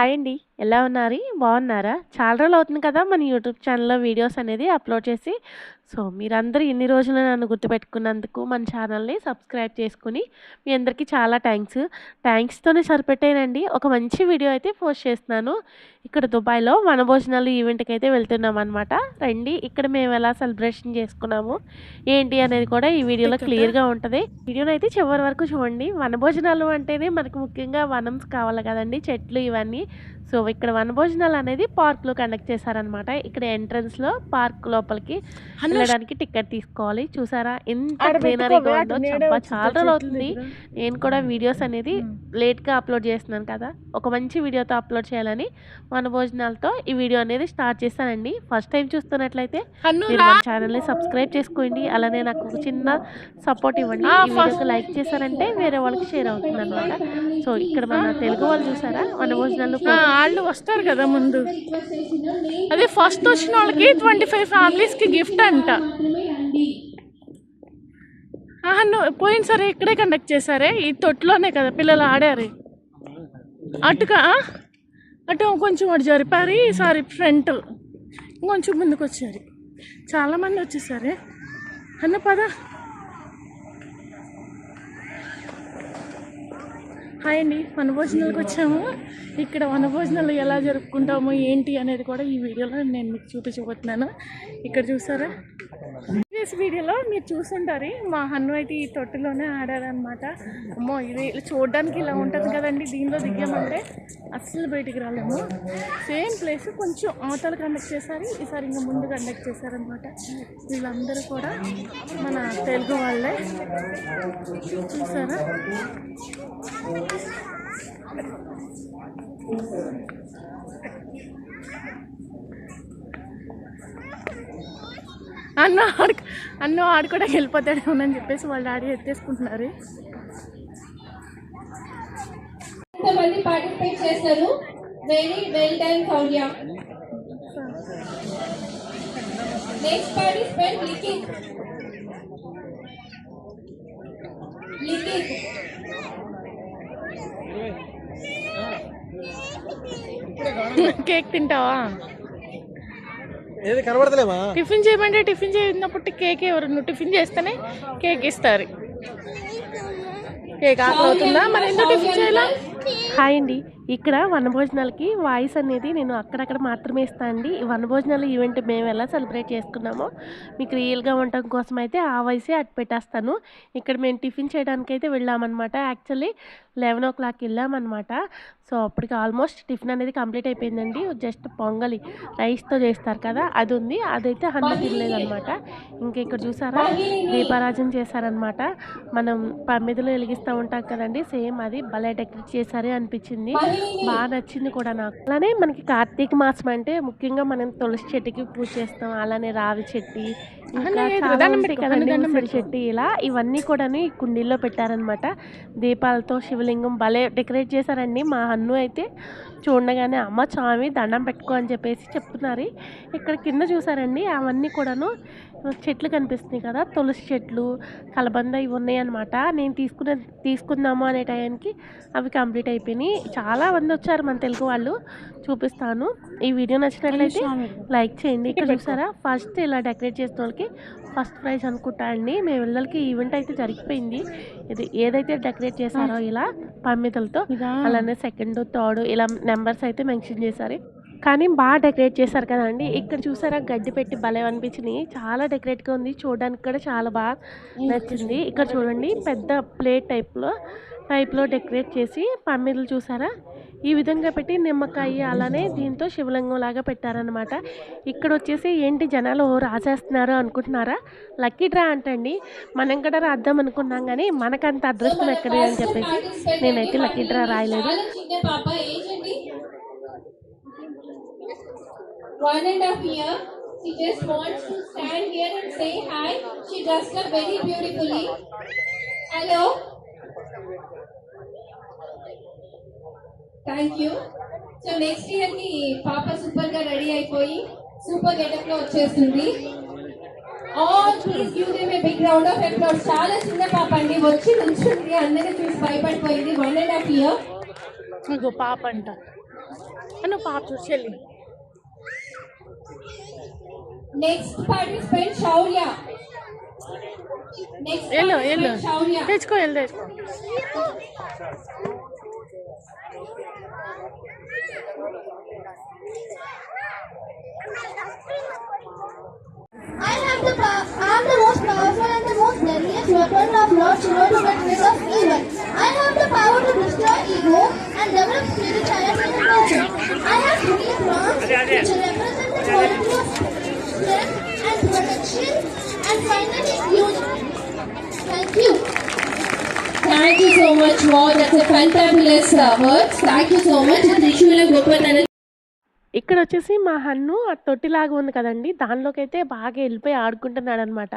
Hi అండి. ఎలా ఉన్నారు? బాగున్నారా? చాలా రోజులు అవుతుంది కదా! మన యూట్యూబ్ ఛానల్లో వీడియోస్ అనేది అప్‌లోడ్ చేసి. సో, మీరందరూ ఇన్ని రోజులు నన్ను గుర్తుపెట్టుకున్నందుకు మన ఛానెల్‌ని సబ్స్క్రైబ్ చేసుకొని, మీ అందరికీ చాలా థాంక్స్. థాంక్స్‌తోనే సరిపెట్టేనండి. ఒక మంచి వీడియో అయితే పోస్ట్ చేస్తున్నాను. ఇక్కడ దుబాయ్‌లో వనభోజనాలు ఈవెంట్‌కైతే వెళ్తున్నామనమాట. రండి ఇక్కడ మేము ఎలా సెలబ్రేషన్ చేసుకున్నాము, ఏంటి అనేది కూడా ఈ వీడియోలో క్లియర్‌గా ఉంటది. వీడియోనైతే చివరి వరకు చూడండి. వనభోజనాలు అంటేనే మనకు ముఖ్యంగా వనం కావాలి కదండీ! చెట్లు ఇవన్నీ. సో, ఇక్కడ వనభోజనాలు అనేది పార్క్‌లో కండక్ట్ చేశారనమాట. ఇక్కడ ఎంట్రన్స్‌లో పార్క్ లోపలికి వెళ్ళడానికి టికెట్ తీసుకోవాలి. చూసారా? ఎంత గ్రీనరీగా ఉందో చాలా రోజులు అవుతుంది. నేను కూడా వీడియోస్ అనేది. లేట్‌గా అప్‌లోడ్ చేస్తున్నాను కదా! ఒక మంచి వీడియోతో అప్‌లోడ్ చేయాలని వనభోజనాలతో ఈ వీడియో అనేది స్టార్ట్ చేశానండి. ఫస్ట్ టైం చూస్తున్నట్లయితే మీరు మన ఛానెల్‌ని సబ్స్క్రైబ్ చేసుకోండి. అలానే నాకు ఒక చిన్న సపోర్ట్ ఇవ్వండి. ఈ వీడియోకి లైక్ చేశారంటే వేరే వాళ్ళకి షేర్ అవుతుందనమాట. సో, ఇక్కడ మన తెలుగు వాళ్ళు చూసారా? వనభోజనాలు వాళ్ళు వస్తారు కదా ముందు. అదే ఫస్ట్ వచ్చిన వాళ్ళకి 25 ఫ్యామిలీస్‌కి గిఫ్ట్ అంట. ఆహా! నువ్వు పోయినసారి ఇక్కడే కండక్ట్ చేశారే. ఈ తొట్టులోనే కదా పిల్లలు ఆడారు. అటుగా అటు కొంచెం అటు జరిపారు. ఈసారి ఫ్రంట్ ఇంకొంచెం ముందుకు వచ్చారు. చాలామంది వచ్చేసారే. అన్న పద. హాయ్ అండి. వనభోజనాలకు వచ్చాము. ఇక్కడ వనభోజనాలు ఎలా జరుపుకుంటాము ఏంటి అనేది కూడా ఈ వీడియోలో నేను మీకు చూపించబోతున్నాను. ఇక్కడ చూసారా? ప్రీవియస్ వీడియోలో మీరు చూసుంటారు మా హన్ను అయితే ఈ తొట్టులోనే ఆడారనమాట అమ్మో ఇది చూడడానికి ఇలా ఉంటుంది కదండి దీనిలో దిగామంటే అస్సలు బయటికి రాలేము. సేమ్ ప్లేస్ కొంచెం అవతల కండక్ట్ చేశారు ఈసారి ఇంకా ముందు కండక్ట్ చేశారనమాట వీళ్ళందరూ కూడా మన తెలుగు వాళ్ళే. చూసారా? అన్న ఆడు అన్న ఆడుకోవడానికి వెళ్ళిపోతాడేమోనని చెప్పేసి వాళ్ళ డాడీ ఎత్తేసుకుంటున్నారు. ఎంతమంది పార్టిసిపేట్ చేస్తారు? Very well done Sourya next participant Likhit Likhit cake తింటావా? ఏది కనబడతలేమా? టిఫిన్ చేయమంటే టిఫిన్ చేయనప్పుడు కేక్ ఎవరు నువ్వు టిఫిన్ చేస్తేనే కేక్ ఇస్తారు. కేక్ ఆకలి అవుతుందా? మరి ఎందుకు టిఫిన్ చేయాలా? హాయ్ అండి. ఇక్కడ వనభోజనాలకి వాయిస్ అనేది నేను అక్కడక్కడ మాత్రమే ఇస్తాను అండి. ఈ వనభోజనాల ఈవెంట్ మేము ఎలా సెలబ్రేట్ చేసుకున్నామో మీకు రియల్‌గా ఉండటం కోసం అయితే ఆ వాయిసే అటు పెట్టేస్తాను. ఇక్కడ మేము టిఫిన్ చేయడానికైతే వెళ్ళామన్నమాట. యాక్చువల్లీ 11:00కి వెళ్ళామన్నమాట. సో, అప్పటికి ఆల్మోస్ట్ టిఫిన్ అనేది కంప్లీట్ అయిపోయిందండి. జస్ట్ పొంగలి రైస్‌తో చేస్తారు కదా! అది ఉంది. అదైతే హన్ను తినలేదన్నమాట. ఇంకా ఇక్కడ చూసారా? దీపారాజన చేశారనమాట మనం పమ్మిదిలో వెలిగిస్తూ ఉంటాం కదండీ! సేమ్ అది భలే డెకరేట్ చేశారే అనిపించింది. బాగా నచ్చింది కూడా నాకు. అలానే మనకి కార్తీక మాసం అంటే ముఖ్యంగా మనం తులసి చెట్టుకి పూజ చేస్తాం. అలానే రావి చెట్టు చెట్టు ఇలా ఇవన్నీ కూడాను ఈ కుండీల్లో పెట్టారన్నమాట. దీపాలతో శివలింగం భలే డెకరేట్ చేశారండి. మా హన్ను అయితే చూడగానే అమ్మ స్వామి దండం పెట్టుకో అని చెప్పేసి చెప్తున్నారు. ఇక్కడ కింద చూసారండి అవన్నీ కూడాను చెట్లు కనిపిస్తున్నాయి కదా! తులసి చెట్లు, కలబంద ఇవి ఉన్నాయన్నమాట. నేను తీసుకునే తీసుకుందాము అనే టయానికి అవి కంప్లీట్ అయిపోయినాయి. చాలా మంది వచ్చారు మన తెలుగు వాళ్ళు. చూపిస్తాను. ఈ వీడియో నచ్చినట్లయితే లైక్ చేయండి. ఇక్కడ చూసారా? ఫస్ట్ ఇలా డెకరేట్ చేసిన వాళ్ళకి ఫస్ట్ ప్రైజ్ అనుకుంటా అండి. మేము పిల్లలకి ఈవెంట్ అయితే జరిగిపోయింది. ఇది ఏదైతే డెకరేట్ చేశారో ఇలా ప్రమిదలతో ఇదా? అలానే సెకండ్, థర్డ్ ఇలా నెంబర్స్ అయితే మెన్షన్ చేశారు. కానీ బాగా డెకరేట్ చేశారు కదండీ! ఇక్కడ చూసారా? గడ్డి పెట్టి భలే అనిపించినాయి. చాలా డెకరేట్‌గా ఉంది. చూడడానికి కూడా చాలా బాగా నచ్చింది. ఇక్కడ చూడండి పెద్ద ప్లేట్ టైప్‌లో టైప్‌లో డెకరేట్ చేసి ప్రమిదలు చూసారా? ఈ విధంగా పెట్టి నిమ్మకాయ అలానే దీంతో శివలింగం లాగా పెట్టారనమాట. ఇక్కడ వచ్చేసి ఏంటి జనాలు రాసేస్తున్నారు అనుకుంటున్నారా? లక్కీ డ్రా అంటండి. మనం కూడా రాద్దాం అనుకున్నాం కానీ మనకంత అదృష్టం ఎక్కడ అని చెప్పేసి నేనైతే లక్కీ డ్రా రాయలేదు. one and a half year she just wants to stand here and say hi she dressed up very beautifully hello thank you so next ఇయర్కి పాప సూపర్గా రెడీ అయిపోయి సూపర్ గెటప్లో వచ్చేస్తుంది. All please give them a big round of applause చాలా చిన్న పాప అండి. వచ్చి నుంచుంది అందరిని చూసి భయపడిపోయింది. One and half year ago పాప అంట. అను పాప Next participant, Shaurya. Next వెళ్ళు వెళ్ళు. తెచ్చుకో వెళ్ళు తెచ్చుకో. I have the I am the most powerful and the most deadliest weapon of Lord Shiva to get rid of evil. I have the power to destroy ego and develop spirituality in a person. I have three thrones which represent the quality of strength and protection and finally unity. Thank you. Thank you so much వా that's thank you so much త్రిశూల గొప్పతనం ఇక్కడ వచ్చేసి మా హన్ను ఆ తొట్టిలాగా ఉంది కదండి దానిలోకైతే బాగా వెళ్ళిపోయి ఆడుకుంటున్నాడు అనమాట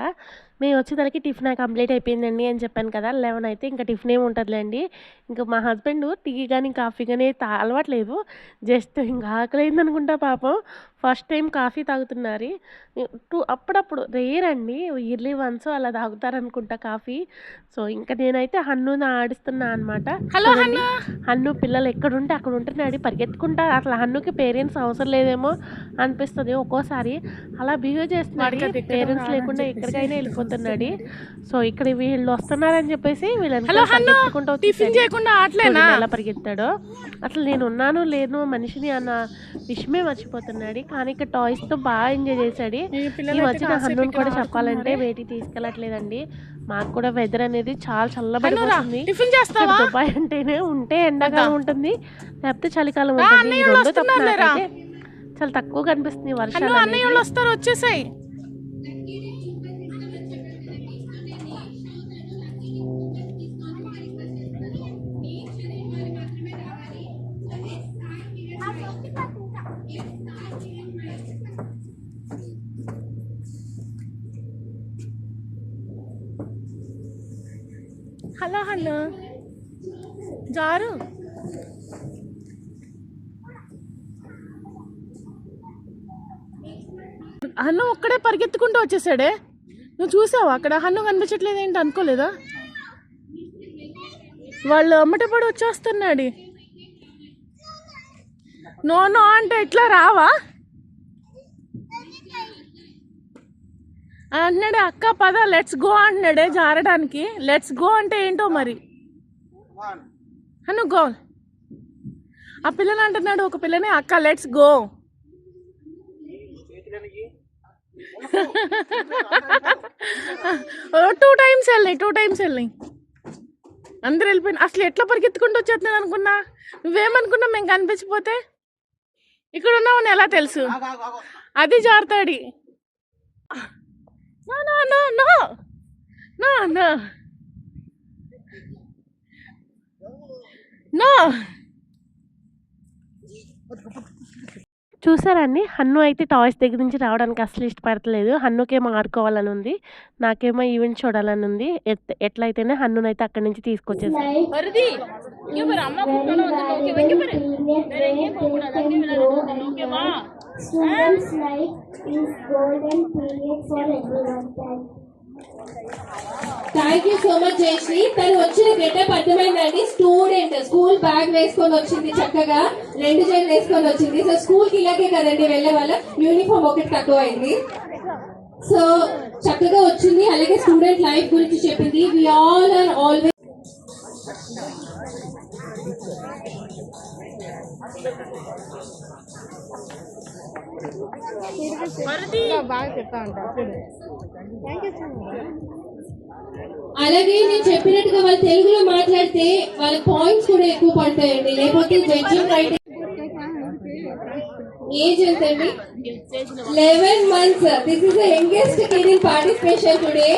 మేము వచ్చేసరికి టిఫిన్ కంప్లీట్ అయిపోయిందండి అని చెప్పాను కదా లెవెన్ అయితే ఇంకా టిఫిన్ ఏమి ఉంటుందిలేండి. ఇంకా మా హస్బెండ్ టీ కానీ కాఫీ కానీ అలవాట్లేదు. జస్ట్ ఇంకా ఆకలి అనుకుంటా పాపం. ఫస్ట్ టైం కాఫీ తాగుతున్నారు. టూ అప్పుడప్పుడు రేర్ అండి. ఇయర్లీ వన్స్ అలా తాగుతారనుకుంటా కాఫీ. సో ఇంకా నేనైతే హన్నుని ఆడిస్తున్నా అనమాట హలో హన్ను! హన్ను పిల్లలు ఎక్కడుంటే అక్కడ ఉంటున్నాడు పరిగెత్తుకుంటా అసలు హన్నుకి పేరెంట్స్ అవసరం లేదేమో అనిపిస్తుంది ఒక్కోసారి. అలా బిహేవ్ చేస్తున్నాడు. పేరెంట్స్ లేకుండా. ఎక్కడికైనా వెళ్ళిపోతున్నాడు సో ఇక్కడ వీళ్ళు వస్తున్నారని చెప్పేసి వీళ్ళని టిఫిన్. చేయకుండా ఎలా పరిగెత్తాడో. అసలు నేను ఉన్నాను లేను మనిషిని అన్న విషయమే మర్చిపోతున్నాడు. కానీ ఇక్కడ టాయ్స్తో బాగా ఎంజాయ్ చేశాడు. ఈ పిల్లలు మధ్యన హన్నుని కూడా చెప్పాలంటే ఆడుకున్నారే. వేటి తీసుకెళ్ళట్లేదండి. మాకు కూడా వెదర్ అనేది చాలా చల్లబడిపోతుంది దుబాయ్ అంటేనే ఉంటే ఎండాకాలం ఉంటుంది. లేకపోతే చలికాలం ఉంటుంది. చాలా తక్కువ కనిపిస్తుంది వర్షాలు అన్నయ్య వాళ్ళు వస్తారు వచ్చేసాయి. హలో హన్ను జారు. హన్ను ఒక్కడే పరిగెత్తుకుంటూ వచ్చేసాడే. నువ్వు చూసావా? అక్కడ హన్ను కనిపించట్లేదు ఏంటి అనుకోలేదా? వాళ్ళు అమ్మటి వచ్చేస్తున్నాడు. నో నో అంటే ఎట్లా రావా అని అంటున్నాడే అక్క పద లెట్స్ గో అంటున్నాడే జారడానికి. లెట్స్ గో అంటే ఏంటో మరి? హన్ను గో ఆ పిల్లని అంటున్నాడు ఒక పిల్లని అక్క లెట్స్ గో టూ టైమ్స్ వెళ్ళినాయి టూ టైమ్స్ వెళ్ళినాయి. అందరు వెళ్ళిపోయిన అసలు ఎట్లా పరిగెత్తుకుంటూ వచ్చేస్తున్నాను అనుకున్నా? నువ్వేమనుకున్నా మేము కనిపించిపోతే ఇక్కడ ఉన్నామని ఎలా తెలుసు? అది జారుతాడి. No no no no no no no చూసారండి హన్ను అయితే టాయ్స్ దగ్గర నుంచి రావడానికి అసలు ఇష్టపడతలేదు హన్నుకేమో ఆడుకోవాలని ఉంది. నాకేమో ఈవెంట్ చూడాలని ఉంది. ఎట్- ఎట్లయితేనే హన్నునైతే అక్కడి నుంచి తీసుకొచ్చేసాను Students' life is golden period for everyone. Thank you so much Jayashree తను వచ్చిన గెటప్ అర్థమైందండి. స్టూడెంట్ స్కూల్ బ్యాగ్ వేసుకొని వచ్చింది చక్కగా. రెండు జైలు వేసుకొని వచ్చింది. సో స్కూల్కి ఇలాగే కదండి వెళ్ళే వాళ్ళ. యూనిఫామ్ ఒకటి తక్కువ అయింది సో చక్కగా వచ్చింది. అలాగే స్టూడెంట్ లైఫ్ గురించి చెప్పింది. వి ఆల్ ఆర్ ఆల్వేస్ అలాగే నేను చెప్పినట్టుగా వాళ్ళు తెలుగులో మాట్లాడితే వాళ్ళ పాయింట్స్ కూడా ఎక్కువ పడతాయండి. లేకపోతే జడ్జింగ్ రైట్ ఏజ్ ఎంత అండి? Eleven months this is the youngest kid in participation today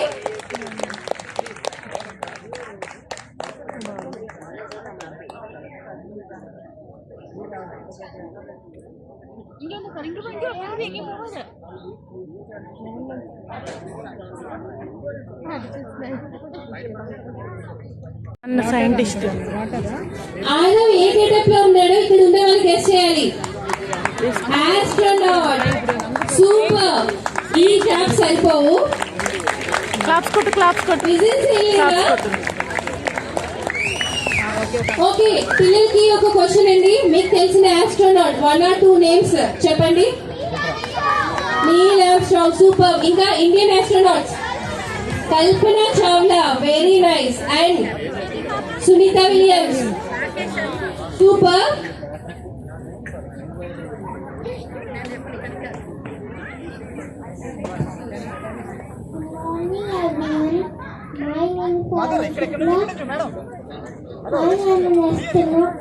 అన్న సైంటిస్ట్ ఆయన ఏ గెటప్లో ఉన్నాడో ఇక్కడ వాళ్ళు గెస్ట్ చేయాలి. ఆస్ట్రోనాట్ సూపర్ ఈ క్లాప్స్ కొట్టు క్లాప్స్ కొట్టు. క్లాప్స్ కొట్టు. ఓకే పిల్లలకి ఒక క్వశ్చన్ అండి. మీకు తెలిసిన astronaut one or two names చెప్పండి. Neil Armstrong super. ఇంకా Indian astronauts Kalpana Chawla very nice and Sunita Williams super. Aditya. I am an astronaut.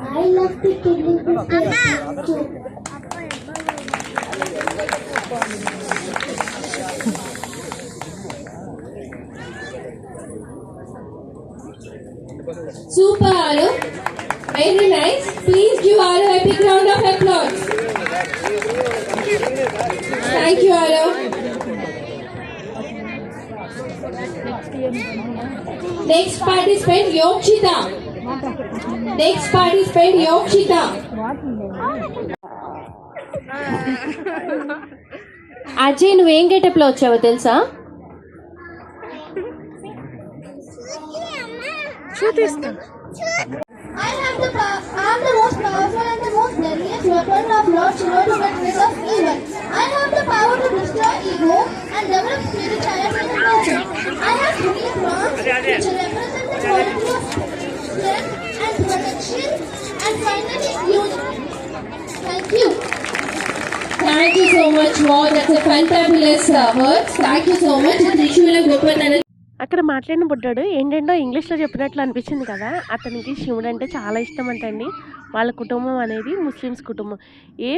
I love to kindle with the Super Aru. Very nice. Please give Aru a big round of applause. Thank you Aru. Next participant Yokshitha next participant Yokshitha Ajay నువ్వేం గెటప్లో వచ్చావో తెలుసా చూపిస్తా I have the I am the most powerful and the most deadliest weapon of Lord Shiva to get rid of evil. I have the power to destroy ego and develop spirituality in person. I have represent the and protection and finally unity. Thank you. Thank you so much, wow, that's a fantabulous uh, words. Thank you so much. అక్కడ మాట్లాడిన బుడ్డాడు ఏంటంటో ఇంగ్లీష్లో చెప్పినట్లు అనిపించింది కదా. అతనికి శివుడు అంటే చాలా ఇష్టం అంటండి వాళ్ళ కుటుంబం అనేది ముస్లిమ్స్ కుటుంబం. ఏ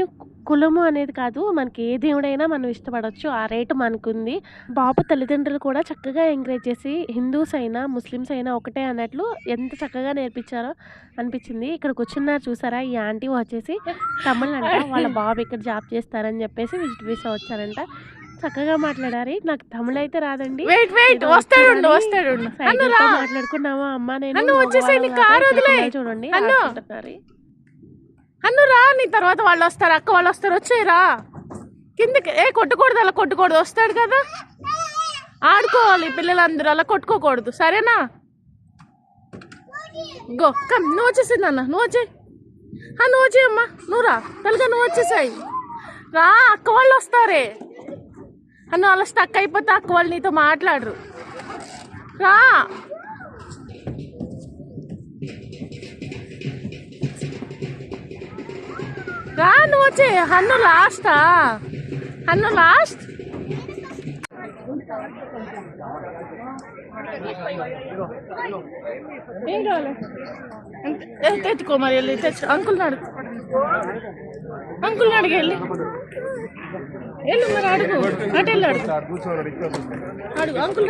కులము అనేది కాదు మనకి ఏ దేవుడైనా మనం ఇష్టపడవచ్చు ఆ రేటు మనకుంది. బాబు తల్లిదండ్రులు కూడా చక్కగా ఎంకరేజ్ చేసి హిందూస్ అయినా ముస్లిమ్స్ అయినా ఒకటే అన్నట్లు ఎంత చక్కగా నేర్పించారో అనిపించింది. ఇక్కడ కూర్చున్నారు చూసారా? ఈ ఆంటీ వచ్చేసి తమిళ్ అంట వాళ్ళ బాబు ఇక్కడ జాబ్ చేస్తారని చెప్పేసి విజిట్ వీసా వచ్చారంట. చక్కగా మాట్లాడారు. నాకు తమిళ అయితే రాదండి వెయిట్ వెయిట్ వస్తాడు వస్తాడు మాట్లాడుకున్నామా అమ్మ నేను? అన్ను వచ్చేసేయ్, నీ మగవాళ్ళం కారు చూడండి అన్ను. రా నీ తర్వాత వాళ్ళు వస్తారు అక్క వాళ్ళు వస్తారు వచ్చేయ్ రా. కిందకి ఏ కొట్టకూడదు అలా కొట్టకూడదు. వస్తాడు కదా? ఆడుకోవాలి పిల్లలందరూ అలా కొట్టుకోకూడదు. సరేనా? గో కమ్ నువ్వు వచ్చేసింది అన్న నువ్వు వచ్చే నువ్వు వచ్చేయ్ అమ్మా నువ్వు రా. తల్లిగా నువ్వు వచ్చేసాయి. రా అక్క వాళ్ళు వస్తారే. అన్న అలా స్టక్ అయిపోతే అక్క వాళ్ళు నీతో మాట్లాడరు. రా. రా నువ్వు వచ్చే. హన్ను లాస్టా హన్ను లాస్ట్ ఏం కావాలి? తెచ్చుకో మరి వెళ్ళి తెచ్చు అంకుల్ నాడు అంకుల్ నాడుకి వెళ్ళి. వెళ్ళు మరి అడుగు. అటు వెళ్ళి అడుగు. అడుగు అంకుల్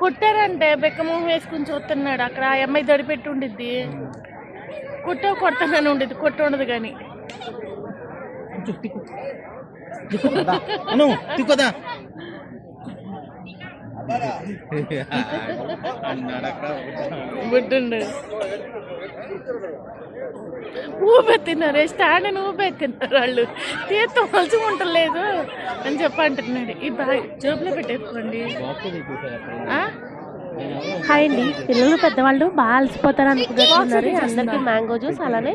కొట్టారంటే బెక్కమొహం వేసుకుని చూస్తున్నాడు. అక్కడ ఆ అమ్మాయి దడిపెట్టి ఉండిద్ది. కొట్టావు కొడతానని ఉండేది కొట్ట ఉండదు కానీ తిక్కదా బుడ్డుండు ఊపెత్తినారు స్టాండ్ ఊపెత్తినారు వాళ్ళు. తీర్థం మలిసి ఉండలేదు అని చెప్పి అంటున్నాడు. ఈ బ్యాగ్ జేబులో పెట్టేసుకోండి. ఆ? హాయ్ అండి. పిల్లలు పెద్దవాళ్ళు బాగా అలసిపోతారు అనుకుంటున్నారు. అందరికి మ్యాంగో జ్యూస్ అలానే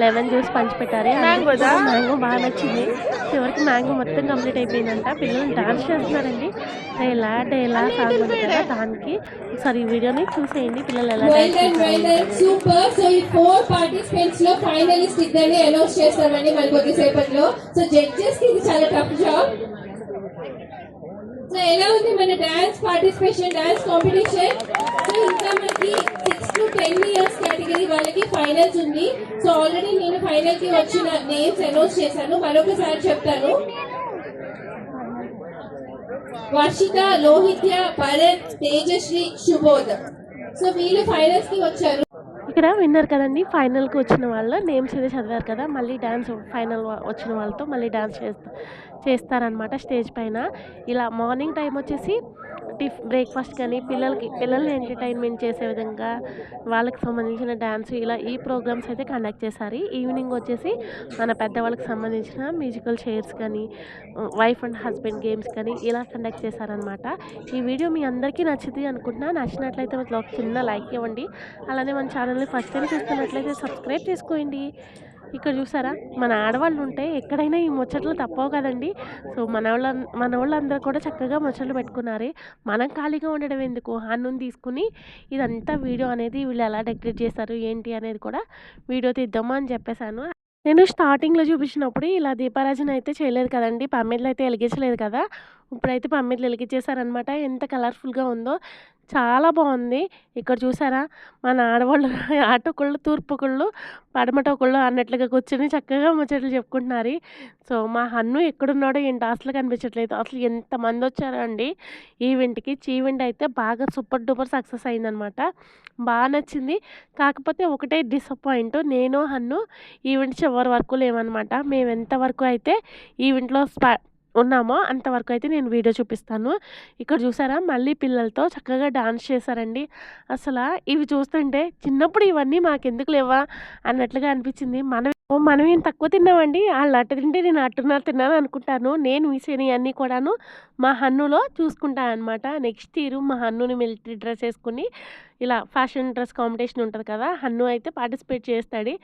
లెమన్ జ్యూస్ పంచిపెట్టారు? మ్యాంగో బాగా నచ్చింది. చివరికి మ్యాంగో మొత్తం కంప్లీట్ అయిపోయిందంట. పిల్లలు డాన్స్ చేస్తున్నారండి. డేలా డేలా సాంగ్ ఉంది కదా దానికి ఒకసారి ఈ వీడియోని చూసేయండి. పిల్లలు ఎలా వెల్ డాన్స్ డన్ వెల్ చేస్తారు డన్ సూపర్ సో ఈ ఫోర్ పార్టిసిపెంట్స్లో ఫైనలిస్ట్ ఇద్దరిని అనౌన్స్ చేస్తామండి మరి కొద్దిసేపట్లో సో జడ్జెస్కి ఇది చాలా టఫ్ జాబ్ సో ఎలా ఉంది మన dance participation dance competition so ఇంకా మనకి six to ten years category వాళ్ళకి ఫైనల్స్ ఉంది. సో ఆల్రెడీ నేను ఫైనల్కి వచ్చిన నేమ్స్ అనౌన్స్ చేశాను. మరొకసారి చెప్తాను. వర్షిత లోహిత్య భరత్ తేజశ్రీ శుభోద్ సో వీళ్ళు ఫైనల్స్కి వచ్చారు. ఇక్కడ విన్నారు కదండి ఫైనల్కి వచ్చిన వాళ్ళ నేమ్స్ అయితే చదివారు కదా మళ్ళీ డ్యాన్స్ ఫైనల్ వచ్చిన వాళ్ళతో మళ్ళీ డ్యాన్స్ చేస్తా చేస్తారనమాట స్టేజ్ పైన. ఇలా మార్నింగ్ టైం వచ్చేసి టిఫ్ బ్రేక్ఫాస్ట్ కానీ పిల్లలకి పిల్లల్ని ఎంటర్టైన్మెంట్ చేసే విధంగా వాళ్ళకి సంబంధించిన డ్యాన్స్ ఇలా ఈ ప్రోగ్రామ్స్ అయితే కండక్ట్ చేశారు. ఈవినింగ్ వచ్చేసి మన పెద్దవాళ్ళకి సంబంధించిన మ్యూజికల్ చైర్స్ కానీ వైఫ్ అండ్ హస్బెండ్ గేమ్స్ కానీ ఇలా కండక్ట్ చేశారనమాట ఈ వీడియో మీ అందరికీ నచ్చింది అనుకుంటున్నా. నచ్చినట్లయితే ఒక చిన్న లైక్ ఇవ్వండి. అలానే మన ఛానల్ని ఫస్ట్ టైం చూస్తున్నట్లయితే సబ్స్క్రైబ్ చేసుకోండి. ఇక్కడ చూసారా? మన ఆడవాళ్ళు ఉంటే ఎక్కడైనా ఈ ముచ్చట్లు తప్పవు కదండి. సో మన వాళ్ళ మన వాళ్ళందరూ కూడా చక్కగా ముచ్చట్లు పెట్టుకున్నారు. మనం ఖాళీగా ఉండడం ఎందుకు? అన్నం తీసుకుని ఇదంతా వీడియో అనేది వీళ్ళు ఎలా డెకరేట్ చేశారు ఏంటి అనేది కూడా వీడియో తీద్దామా అని చెప్పేశాను. నేను స్టార్టింగ్లో చూపించినప్పుడు ఇలా దీపారాజన అయితే చేయలేదు కదండి. పమ్మిళ్ళు అయితే వెలిగించలేదు కదా. ఇప్పుడైతే పమ్మిళ్ళు వెలిగించేశారనమాట ఎంత కలర్ఫుల్గా ఉందో. చాలా బాగుంది. ఇక్కడ చూసారా? మన ఆడవాళ్ళు అటొకళ్ళు తూర్పుకొళ్ళు పడమటొకళ్ళు అన్నట్లుగా కూర్చొని చక్కగా ముచ్చట్లు చెప్పుకుంటున్నారు. సో మా హన్ను ఎక్కడున్నాడో ఏంటి అసలు కనిపించట్లేదు. అసలు ఎంతమంది వచ్చారో అండి. ఈవెంట్కి ఈవెంట్ అయితే బాగా సూపర్ డూపర్ సక్సెస్ అయిందనమాట బాగా నచ్చింది. కాకపోతే ఒకటే డిసప్పాయింట్. నేను హన్ను ఈవెంట్ చివరి వరకు లేవనమాట మేము ఎంతవరకు అయితే ఈవెంట్లో స్పా ఉన్నామో అంతవరకు అయితే నేను వీడియో చూపిస్తాను. ఇక్కడ చూసారా? మళ్ళీ పిల్లలతో చక్కగా డాన్స్ చేశారండి. అసలు ఇవి చూస్తుంటే చిన్నప్పుడు ఇవన్నీ మాకెందుకు లేవా అన్నట్లుగా అనిపించింది. మన ఓ మనం ఏం తక్కువ తిన్నామండి? వాళ్ళు అట్ట తింటే నేను అట్టున్నారు తిన్నాను అనుకుంటాను. నేను మిస్ అన్నీ కూడాను మా హన్నులో చూసుకుంటాను అనమాట నెక్స్ట్ ఇయర్ మా హన్నుని మిలిటరీ డ్రెస్ వేసుకుని ఇలా ఫ్యాషన్ డ్రెస్ కాంపిటీషన్ ఉంటుంది కదా హన్ను అయితే పార్టిసిపేట్ చేస్తాడు.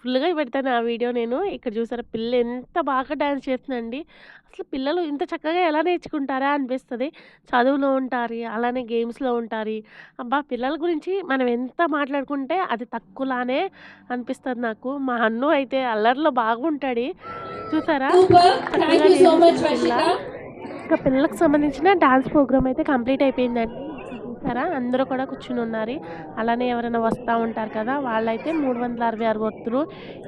ఫుల్గా పెడతాను ఆ వీడియో నేను. ఇక్కడ చూసారా పిల్ల ఎంత బాగా డ్యాన్స్ చేస్తుందండి. అసలు పిల్లలు ఇంత చక్కగా ఎలా నేర్చుకుంటారా అనిపిస్తుంది. చదువులో ఉంటారు అలానే గేమ్స్లో ఉంటారు. అబ్బా పిల్లల గురించి మనం ఎంత మాట్లాడుకుంటే అది తక్కువలానే అనిపిస్తుంది నాకు. మా అన్ను అయితే అల్లరిలో బాగుంటాడు. చూసారా? ఇంకా పిల్లలకు సంబంధించిన డాన్స్ ప్రోగ్రామ్ అయితే కంప్లీట్ అయిపోయిందండి. చూసారా అందరూ కూడా కూర్చుని ఉన్నారు. అలానే ఎవరైనా వస్తూ ఉంటారు కదా వాళ్ళైతే మూడు వందల అరవై ఆరు వత్తులు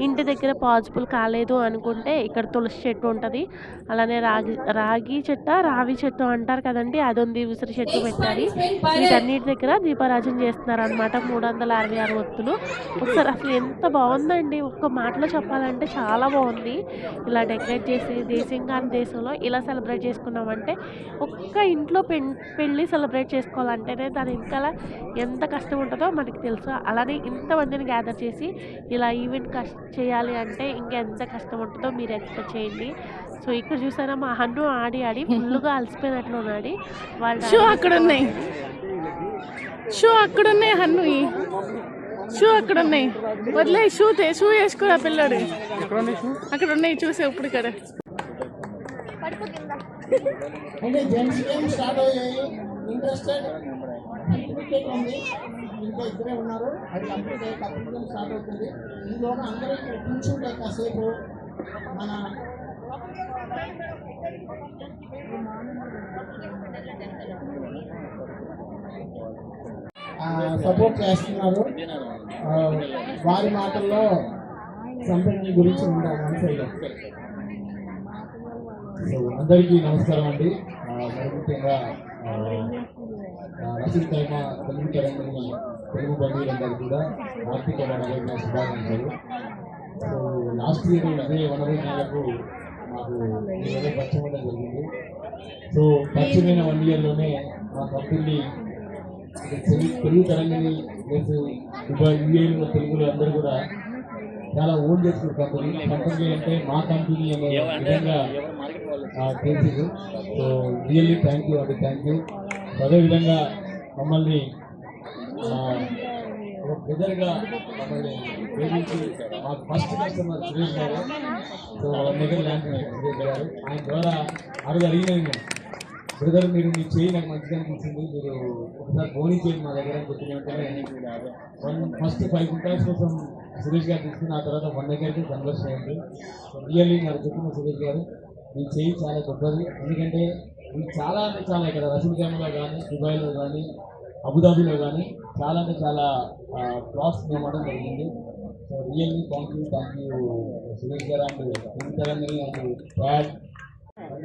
ఇంటి దగ్గర పాజిబుల్ కాలేదు అనుకుంటే ఇక్కడ తులసి చెట్టు ఉంటుంది. అలానే రాగి రాగి చెట్ట రావి చెట్టు అంటారు కదండి అది ఉంది ఉసిరి చెట్టు పెట్టాలి. వీటన్నిటి దగ్గర దీపారాజన చేస్తున్నారు అనమాట మూడు వందల అరవై ఆరు వత్తులు ఒకసారి అసలు ఎంత బాగుందండి ఒక్క మాటలో చెప్పాలంటే చాలా బాగుంది. ఇలా డెకరేట్ చేసి దేశంగా దేశంలో ఇలా సెలబ్రేట్ చేసుకున్నామంటే ఒక్క ఇంట్లో పెన్ పెళ్ళి సెలబ్రేట్ చేసుకోవాలంటేనే దాని ఇంకా ఎంత కష్టం ఉంటుందో మనకి తెలుసు. అలానే ఇంతమందిని గ్యాదర్ చేసి ఇలా ఈవెంట్ కష్ట చేయాలి అంటే ఇంకా ఎంత కష్టం ఉంటుందో మీరు ఎక్స్పెక్ట్ చేయండి. సో ఇక్కడ చూసారా మా హన్ను ఆడి ఆడి ఫుల్గా అలసిపోయినట్లు ఉన్నాడు. వాళ్ళు షూ అక్కడ ఉన్నాయి షూ అక్కడ ఉన్నాయి హన్ను. షూ అక్కడ ఉన్నాయి వదిలే షూ తే షూ వేసుకోరా పిల్లాడు. అక్కడ ఉన్నాయి చూసే ఇప్పుడు ఇక్కడ. అంటే జెంట్స్ గేమ్ స్టార్ట్ అయ్యాయి? ఇంట్రెస్టెడ్ క్రికెట్ ఉంది ఇంకా ఇద్దరే ఉన్నారు. అది కంప్లీట్ అయ్యి కపుల్ స్టార్ట్ అవుతుంది. ఇందులోగా అందరూ ఇక్కడ కూర్చుంటే కాసేపు మన సపోర్ట్ చేస్తున్నారు. వారి మాటల్లో కంపెనీ గురించి ఉంటాం అందరికీ నమస్కారం అండి. ముఖ్యంగా రసీద్ కైమ తెలుగు తెలంగాణ తెలుగు బంధువులందరూ కూడా ఆర్థిక వనరుల శుభాకాంక్షలు సో లాస్ట్ ఇయర్ అదే వనరుల నెలకు మాకు ఏదో పరిచయం అవ్వడం జరిగింది. సో పరిచయమైన వన్ ఇయర్లోనే మా company Telugu Telugu Telangana plus Dubai యూఏలో తెలుగులో అందరూ కూడా చాలా చేసుకున్న కంపెనీ కంపెనీ అంటే మా కంపెనీ అనే విధంగా చేసింది సో రియల్లీ థ్యాంక్ యూ అండి థ్యాంక్ యూ అదేవిధంగా మమ్మల్ని ఒక బ్రదర్గా మమ్మల్ని ప్రేమించి మా ఫస్ట్ కస్టమర్ సురేష్ గారు. సో వాళ్ళ దగ్గర ల్యాండ్ సురేష్ గారు. ఆయన ద్వారా అడుగు అడిగినాను నేను బ్రదర్ మీరు మీ చేయి నాకు మంచిగా అనిపించింది మీరు ఒకసారి బోనీ చేయండి మా దగ్గర అని చెప్పిన వన్ ఫస్ట్ ఫైవ్ క్వింటాల్స్ కోసం సురేష్ గారు తీసుకుని ఆ తర్వాత వన్ దగ్గరికి కన్వర్స్ అయింది రియల్లీ నాకు చెప్పిన సురేష్ గారు మీ చేయి చాలా గొప్పది. ఎందుకంటే మీరు చాలా అంటే చాలా ఇక్కడ రసూల్ ఖాన్లో కానీ దుబాయ్లో కానీ అబుదాబిలో కానీ చాలా అంటే చాలా క్లాస్ మేము జరిగింది. So really thank you thank you Suresh garu. And Telangana and pad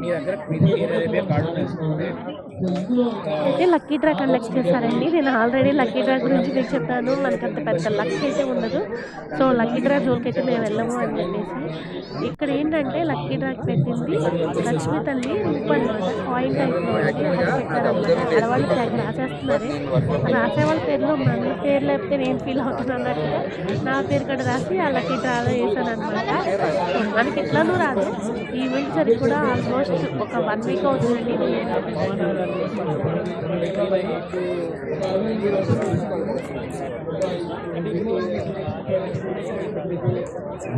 మీ దగ్గర అయితే లక్కీ డ్రా కండక్ట్ చేస్తారండి నేను ఆల్రెడీ లక్కీ డ్రా గురించి మీకు చెప్పాను. మనకి అంత పెద్ద లక్ అయితే ఉండదు. సో లక్కీ డ్రా జోన్కి అయితే మేము వెళ్ళము అని చెప్పేసి. ఇక్కడ ఏంటంటే లక్కీ డ్రాకి పెట్టింది లక్ష్మీ తల్లి రూపాయి కాయిన్ టైప్లో అండి అది పెట్టారనమాట ఆడవాళ్ళు రాసేస్తున్నారు. రాసే వాళ్ళ పేరులో మన పేరు లేకపోతే నేను ఫీల్ అవుతున్నాను అన్నట్టుగా నా పేరు కూడా రాసి ఆ లక్కీ డ్రాలో వేసాను అనమాట మనకి ఎట్లానూ రాదు. ఈవెంట్ సరి కూడా ఆల్మోస్ట్ ఒక వన్ వీక్ అవుతుందండి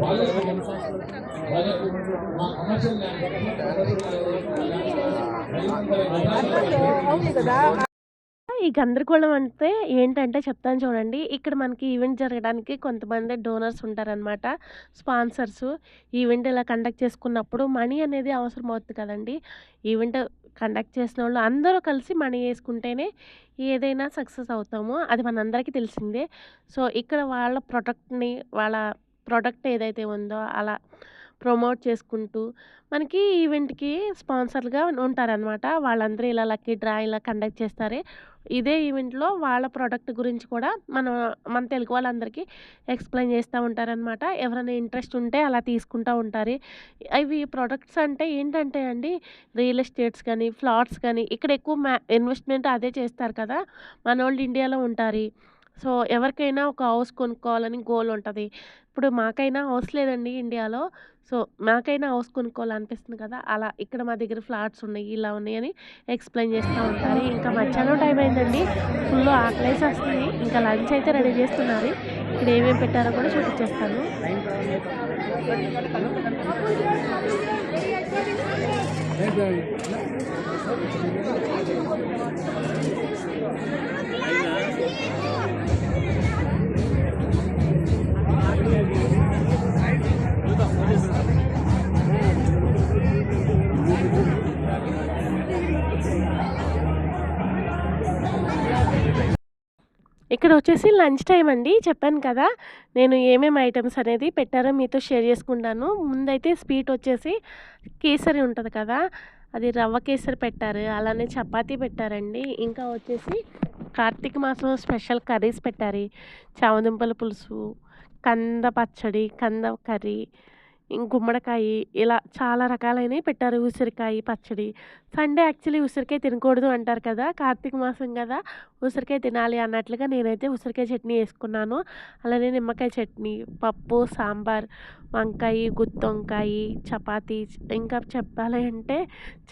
వాళ్ళకు వాళ్ళకు మా కమర్షియల్ ల్యాండ్ ఈ గందరగోళం అంటే ఏంటంటే చెప్తాను చూడండి. ఇక్కడ మనకి ఈవెంట్ జరగడానికి కొంతమంది డోనర్స్ ఉంటారనమాట స్పాన్సర్స్. ఈవెంట్ ఇలా కండక్ట్ చేసుకున్నప్పుడు మనీ అనేది అవసరం అవుతుంది కదండి. ఈవెంట్ కండక్ట్ చేసిన వాళ్ళు అందరూ కలిసి మనీ వేసుకుంటేనే ఏదైనా సక్సెస్ అవుతాము. అది మనందరికీ తెలిసిందే. సో ఇక్కడ వాళ్ళ ప్రొడక్ట్ని వాళ్ళ ప్రోడక్ట్ ఏదైతే ఉందో అలా ప్రమోట్ చేసుకుంటూ మనకి ఈవెంట్కి స్పాన్సర్గా ఉంటారనమాట వాళ్ళందరూ ఇలా లక్కీ డ్రా ఇలా కండక్ట్ చేస్తారే. ఇదే ఈవెంట్లో వాళ్ళ ప్రోడక్ట్ గురించి కూడా మన మన తెలుగు వాళ్ళందరికీ ఎక్స్ప్లెయిన్ చేస్తూ ఉంటారనమాట ఎవరైనా ఇంట్రెస్ట్ ఉంటే అలా తీసుకుంటూ ఉంటారు. అవి ప్రోడక్ట్స్ అంటే ఏంటంటే అండి రియల్ ఎస్టేట్స్ కానీ ఫ్లాట్స్ కానీ ఇక్కడ ఎక్కువ మ్యా ఇన్వెస్ట్మెంట్ అదే చేస్తారు కదా. మన వాళ్ళు ఇండియాలో ఉంటారు. సో ఎవరికైనా ఒక హౌస్ కొనుక్కోవాలని గోల్ ఉంటుంది. ఇప్పుడు మాకైనా హౌస్ లేదండి ఇండియాలో. సో మాకైనా హౌస్ కొనుక్కోవాలనిపిస్తుంది కదా! అలా ఇక్కడ మా దగ్గర ఫ్లాట్స్ ఉన్నాయి ఇలా ఉన్నాయని ఎక్స్ప్లెయిన్ చేస్తూ ఉంటారు. ఇంకా మధ్యాహ్నం టైం అయిందండి. ఫుల్ ఆకలేసి వస్తుంది ఇంకా లంచ్ అయితే రెడీ చేస్తున్నారు. ఇక్కడ ఏమేమి పెట్టారో కూడా చూపించేస్తాను. ఇక్కడ వచ్చేసి లంచ్ టైం అండి. చెప్పాను కదా నేను ఏమేమి ఐటమ్స్ అనేది పెట్టారో మీతో షేర్ చేసుకుంటాను. ముందైతే స్వీట్ వచ్చేసి కేసరి ఉంటుంది కదా అది రవ్వ కేసరి పెట్టారు అలానే చపాతీ పెట్టారండి. ఇంకా వచ్చేసి కార్తీక మాసం స్పెషల్ కర్రీస్ పెట్టారు. చామదుంపల పులుసు కంద పచ్చడి కంద కర్రీ గుమ్మడికాయ ఇలా చాలా రకాలైనవి పెట్టారు. ఉసిరికాయ పచ్చడి. సండే యాక్చువల్లీ ఉసిరికాయ తినకూడదు అంటారు కదా! కార్తీక మాసం కదా! ఉసిరికాయ తినాలి అన్నట్లుగా నేనైతే ఉసిరికాయ చట్నీ వేసుకున్నాను అలానే నిమ్మకాయ చట్నీ పప్పు సాంబార్ వంకాయ గుత్తొంకాయ చపాతీ ఇంకా చెప్పాలి అంటే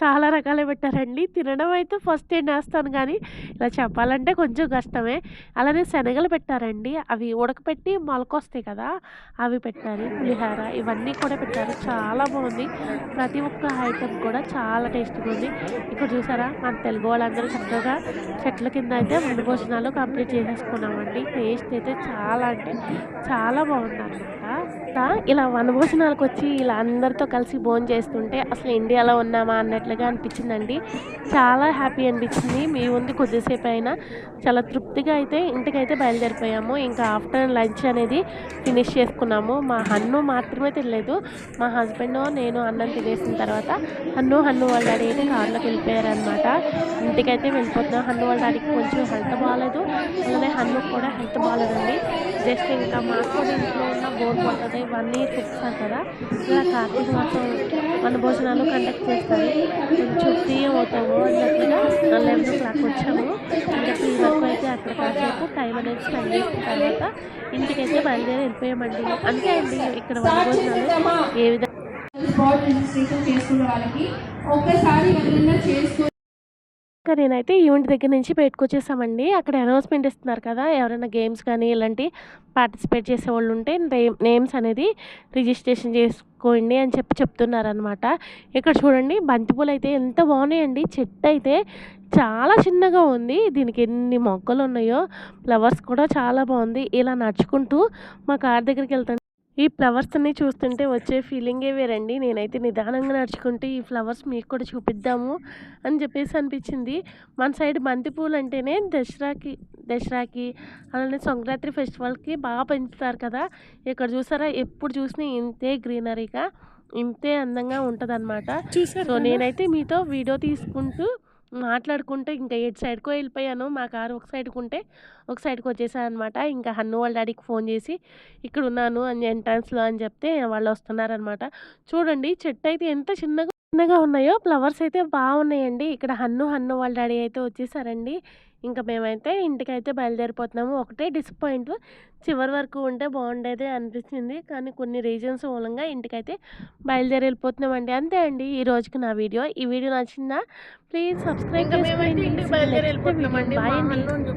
చాలా రకాలు పెట్టారండి. తినడం అయితే ఫస్ట్ ఏం వేస్తాను కానీ ఇలా చెప్పాలంటే కొంచెం కష్టమే. అలానే శనగలు పెట్టారండి. అవి ఉడకపెట్టి మొలకొస్తాయి కదా! అవి పెట్టారు. పులిహార ఇవన్నీ కూడా పెట్టారు. చాలా బాగుంది. ప్రతి ఒక్క ఐటెం కూడా చాలా టేస్టీగా ఉంది. ఇక్కడ చూసారా? మన తెలుగు వాళ్ళందరూ చక్కగా చెట్ల కింద అయితే మన భోజనాలు కంప్లీట్ చేసేసుకున్నామండి. టేస్ట్ అయితే చాలా అంటే చాలా బాగుంది అనమాట ఇలా వనభోజనాలకు వచ్చి ఇలా అందరితో కలిసి భోజనం చేస్తుంటే అసలు ఇండియాలో ఉన్నామా అన్నట్లుగా అనిపించిందండి. చాలా హ్యాపీ అనిపించింది. మీ ఉంది కొద్దిసేపు అయినా చాలా తృప్తిగా అయితే ఇంటికైతే బయలుదేరిపోయాము. ఇంకా ఆఫ్టర్నూన్ లంచ్ అనేది ఫినిష్ చేసుకున్నాము. మా హన్ను మాత్రమే తినలేదు. మా హస్బెండ్ నేను అన్నం తినేసిన తర్వాత హన్ను హన్ను వాళ్ళ డాడీ అయితే కార్లోకి వెళ్ళిపోయారు అనమాట ఇంటికైతే వెళ్ళిపోతున్నాం. హన్ను వాళ్ళ డాడీకి కొంచెం హెల్త్ బాగాలేదు. అలానే హన్ను కూడా హెల్త్ బాగాలేదండి. జస్ట్ ఇంకా మాకు కూడా ఇంట్లో ఉన్న బోర్ పడుతుంది. ఇవన్నీ చెప్తారు కదా? ఇలా కార్తీక మాసం మన భోజనాలు కండక్ట్ చేస్తారు. కొంచెం ఫ్రీ అవుతాము అన్నట్లుగా లెవెన్ ఓ క్లాక్ వచ్చాము. అంటే ఈ వరకు అయితే అక్కడ కాసేపు టైం అనేది స్పెండ్ చేసిన తర్వాత ఇంటికైతే బయలుదేరి వెళ్ళిపోయామండి. అంతే అండి ఇక్కడ మన భోజనాలు. ఏ విధంగా రిజిస్ట్రేషన్ చేసుకున్న వాళ్ళకి ఒక్కసారి ఎవరైనా చేసుకో ఇంకా నేనైతే ఈవెంట్ దగ్గర నుంచి పెట్టుకొచ్చేసామండి అక్కడ అనౌన్స్మెంట్ ఇస్తున్నారు కదా ఎవరైనా గేమ్స్ కానీ ఇలాంటి పార్టిసిపేట్ చేసే వాళ్ళు ఉంటే నేమ్స్ అనేది రిజిస్ట్రేషన్ చేసుకోండి అని చెప్పి చెప్తున్నారనమాట ఇక్కడ చూడండి బంతిపూలు అయితే ఎంత బాగున్నాయండి. చెట్టు అయితే చాలా చిన్నగా ఉంది. దీనికి ఎన్ని మొక్కలు ఉన్నాయో ఫ్లవర్స్ కూడా చాలా బాగుంది. ఇలా నడుచుకుంటూ మా కార్ దగ్గరికి వెళ్తాను ఈ ఫ్లవర్స్ అన్ని చూస్తుంటే వచ్చే ఫీలింగే వేరండి. నేనైతే నిదానంగా నడుచుకుంటూ ఈ ఫ్లవర్స్ మీకు కూడా చూపిద్దాము అని చెప్పేసి అనిపించింది. మన సైడ్ బంతి పూలు అంటేనే దసరాకి దసరాకి అలానే సంక్రాంతి ఫెస్టివల్కి బాగా పెంచుతారు కదా. ఇక్కడ చూసారా? ఎప్పుడు చూసినా ఇంతే గ్రీనరీగా ఇంతే అందంగా ఉంటదనమాట చూసారు సో? నేనైతే మీతో వీడియో తీసుకుంటూ మాట్లాడుకుంటూ ఇంకా ఎటు సైడ్కో వెళ్ళిపోయాను మా కారు ఒక సైడ్కి ఉంటే ఒక సైడ్కి వచ్చేసాను అనమాట ఇంకా హన్ను వాళ్ళ డాడీకి ఫోన్ చేసి ఇక్కడ ఉన్నాను అని ఎంట్రన్స్లో అని చెప్తే వాళ్ళు వస్తున్నారనమాట చూడండి చెట్టు అయితే ఎంత చిన్నగా చిన్నగా ఉన్నాయో ఫ్లవర్స్ అయితే బాగున్నాయండి. ఇక్కడ హన్ను హన్ను వాళ్ళ డాడీ అయితే వచ్చేసారండి. ఇంకా మేమైతే ఇంటికైతే బయలుదేరిపోతున్నాము. ఒకటే డిసప్పాయింట్ చివరి వరకు ఉంటే బాగుండేది అనిపించింది కానీ కొన్ని రీజన్స్ మూలంగా ఇంటికైతే బయలుదేరి వెళ్ళిపోతున్నామండి అంతే అండి ఈ రోజుకి నా వీడియో. ఈ వీడియో నచ్చిందా? ప్లీజ్ సబ్స్క్రైబ్ ఇంకా